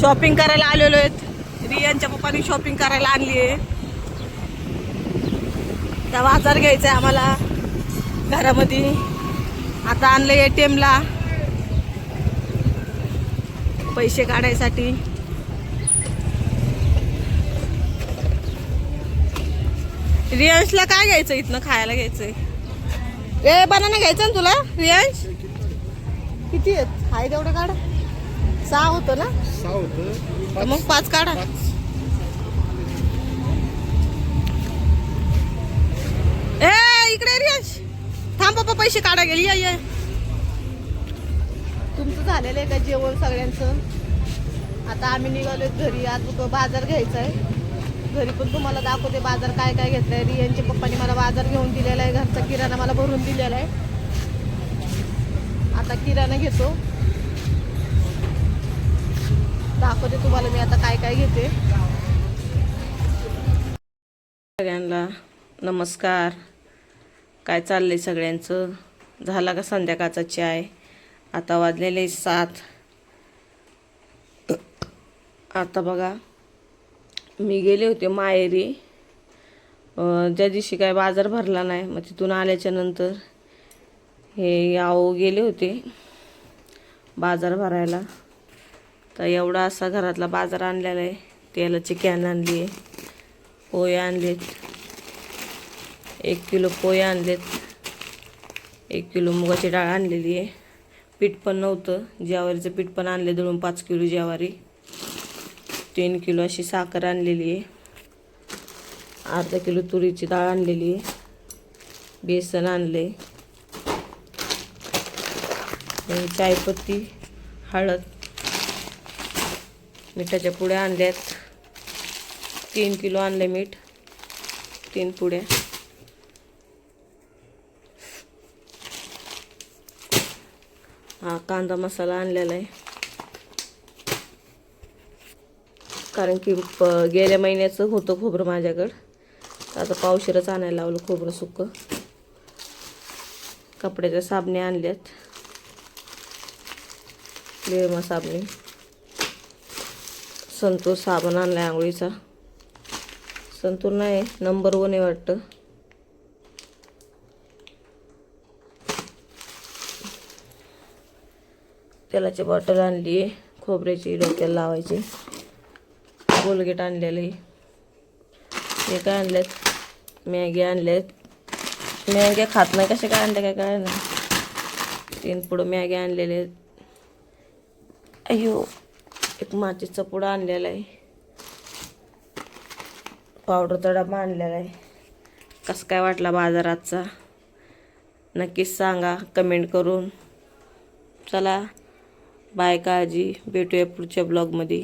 Shopping करायला आलेलो आहेत. रियांच्या पप्पानी शॉपिंग करायला आणली आहे. त्या बाजार घ्यायचा आहे आम्हाला घरामध्ये. आता आणलं ए टी एमला. पैसे काढायसाठी. रियांशला काय घ्यायचं इथनं खायला घ्यायचंय? ए बनाना घ्यायचं ना तुला रियांश? किती आहेत? हाय तेवढं काढ. सहा होतं ना? सहा होतं. तर मग पाच काढा. ए इकडे रियांश थांब पप्पा पैसे काढा गेली या ये. तुमचं झालेलं आहे का जेवण सगळ्यांचं? आता आम्ही निघालोय घरी. आज बाजार घ्यायचा आहे. घरी पण तुम्हाला दाखवते बाजार काय काय घेतलंय. रियांच्या पप्पानी मला बाजार घेऊन दिलेला आहे. घरचा किराणा मला भरून दिलेला आहे. आता किराणा घेतो. दाखवते तुम्हाला मी आता काय काय घेते. सगळ्यांना नमस्कार. काय चाललं आहे सगळ्यांचं? झाला का संध्याकाळचा चाय? आता वाजलेले सात. आता बघा मी गेले होते माहेरी. ज्या दिवशी काय बाजार भरला नाही मग तिथून आल्याच्यानंतर हे याव गेले होते बाजार भरायला. तर एवढा असा घरातला बाजार आणलेला आहे. तेलाची कॅन आणली आहे. पोहे आणलेत. एक किलो पोहे आणलेत. एक किलो मुगाची डाळ आणलेली आहे. पीठ पण नव्हतं. ज्वारीचं पीठ पण आणले दळून पाच किलो ज्वारी. तीन किलो अशी साखर आणलेली आहे. अर्धा किलो तुरीची डाळ आणलेली आहे. बेसन आणले चायपत्ती हळद. मिठाच्या पुड्या आणल्यात. तीन किलो आणले मीठ. तीन पुड्या. हा कांदा मसाला आणलेला आहे. कारण की प- गेल्या महिन्याचं होतं खोबरं माझ्याकडं. तर आता पावशेरच आणायला लावलं खोबरं सुकं. कपड्याच्या साबणे आणल्यात. लिळमा साबणे. संतूर साबण आणलाय आंघोळीचा. संतूर नाही नंबर वन आहे वाटतं. तेलाची बॉटल आणली आहे खोबऱ्याची डोक्याला लावायची. कोलगेट आणलेलं आहे. हे काय आणलेत? मॅगी आणलेत. मॅगी खात नाही कसे काय आणले काय काय नाही तीन पुढं मॅगी आणलेले आहेत. अयो एक माचीचा पुडा आणलेला आहे. पावडरचा डबा आणलेला आहे. कसं काय वाटला बाजारातचा? नक्कीच सांगा कमेंट करून. चला बाय काळजी. भेटूया पुढच्या ब्लॉगमध्ये